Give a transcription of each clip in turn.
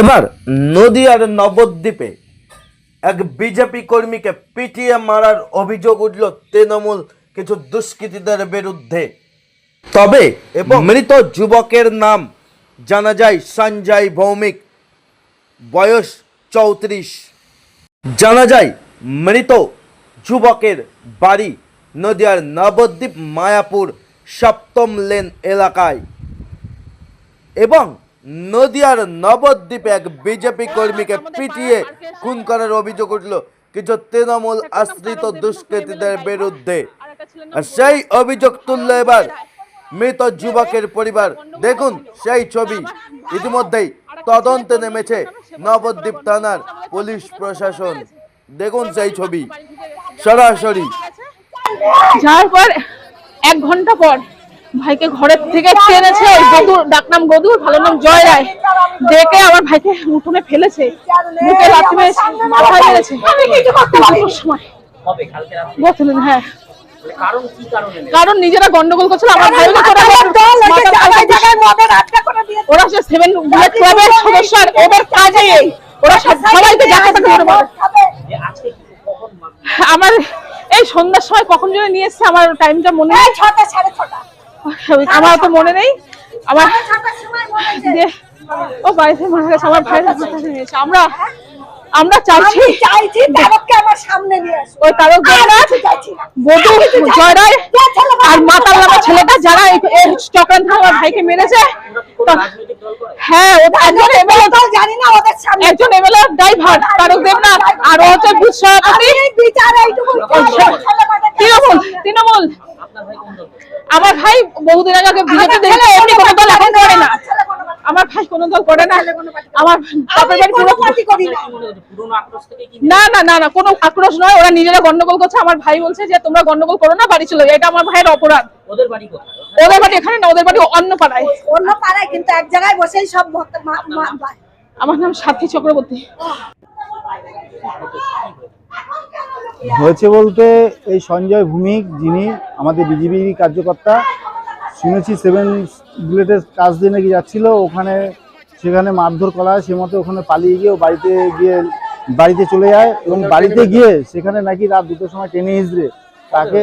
এবার নদিয়ার নবদ্বীপে এক বিজেপি কর্মীকে পিটিয়ে মারার অভিযোগ উঠল তৃণমূল কিছু দুষ্কৃতীদের বিরুদ্ধে। তবে এবং মৃত যুবকের নাম জানা যায় সঞ্জয় ভৌমিক বয়স চৌত্রিশ। জানা যায় মৃত যুবকের বাড়ি নদিয়ার নবদ্বীপ মায়াপুর সপ্তম লেন এলাকায়। এবং নদিয়ার নবদ্বীপে এক বিজেপি কর্মীকে পিটিয়ে খুন করার অভিযোগ উঠল কিছু তৃণমূল আশ্রিত দুষ্কৃতীদের বিরুদ্ধে আর সেই অভিযোগ তুলল এবার মৃত যুবকের পরিবার দেখুন সেই ছবি ইতিমধ্যেই তদন্তে নেমেছে নবদ্বীপ থানার পুলিশ প্রশাসন দেখুন সেই ছবি সরাসরি যাওয়ার পর এক ঘণ্টা পর ভাইকে ঘরের থেকে টেনেছে ওই গদুর ডাকনাম গদুর ভালো নাম জয় রায়। ডেকে আমার ভাইকে উঠোনে ফেলেছে বুকে লাথি মেরেছে মাথায় মেরেছে। সময়। হ্যাঁ। মানে কারণ কি কারণে মেরেছে? কারণ নিজেরা গন্ডগোল করছিল আমার ভাই ওরা হচ্ছে সেভেন বুলেট ক্লাবের সদস্য আর ওদের কাজে এই ওরা সব- সবাইকে যাকে তাকে আমার এই সন্ধ্যার সময় কখন যেন নিয়ে এসছে আমার টাইমটা মনে হয় ছটা সাড়ে ছটা। আমার তো মনে নেই। আমার মনে। ও বাড়িতে মারা গেছে আমার ভাইয়ের হাতে নিয়েছে আমরা আমরা চাইছি চাইছি তারককে আমার সামনে নিয়ে আসো ওই তারক না। বধু জয়রায় আর মাতাল নামা ছেলেটা যারা এই চক্রান্ত আমার ভাইকে মেরেছে হ্যাঁ ও একজন এমএলএ তো জানি না ওদের সামনে। একজন এমএলএ ড্রাইভার তারক দেবনাথ আর ও হচ্ছে বিচার এইটুকু তৃণমূল কোন? আমার ভাই বহুদিন আগে আগে বিজেপি দেখে এমনি কোনো দল এখন করে না। আমার ভাই কোনো দল করে না। আমার বাপের বাড়ি পুরো পার্টি করি না। না না না কোনো আক্রোশ নয়। ওরা নিজেরা গন্ডগোল করছে। আমার ভাই বলছে যে তোমরা গন্ডগোল করো না বাড়ি চলে এটা আমার ভাইয়ের অপরাধ। ওদের বাড়ি কোথায়? ওদের বাড়ি এখানে না ওদের বাড়ি অন্য পাড়ায়। অন্য পাড়ায় কিন্তু এক জায়গায় বসেই সব আমার নাম সাথী চক্রবর্তী। হয়েছে বলতে এই সঞ্জয় ভূমিক যিনি আমাদের বিজেপি কার্যকর্তা শুনেছি সেভেন বুলেটের কাজ দিয়ে নাকি যাচ্ছিল ওখানে সেখানে মারধর করা হয় সে মতো ওখানে পালিয়ে গিয়ে বাড়িতে গিয়ে বাড়িতে চলে যায় এবং বাড়িতে গিয়ে সেখানে নাকি রাত দুটোর সময় টেনে হিসড়ে তাকে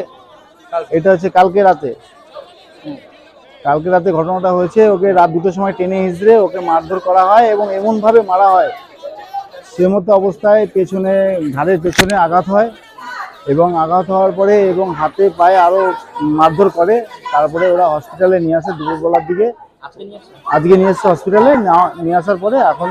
এটা হচ্ছে কালকে রাতে। কালকে রাতে ঘটনাটা হয়েছে ওকে রাত দুটোর সময় টেনে হিসড়ে ওকে মারধর করা হয় এবং এমনভাবে মারা হয়। সে মতো অবস্থায় পেছনে ঘাড়ের পেছনে আঘাত হয়। এবং আঘাত হওয়ার পরে এবং হাতে পায়ে আরও মারধর করে তারপরে ওরা হসপিটালে নিয়ে আসে দুপুরবেলার দিকে। আজকে নিয়ে এসছে হসপিটালে নিয়ে আসার পরে এখন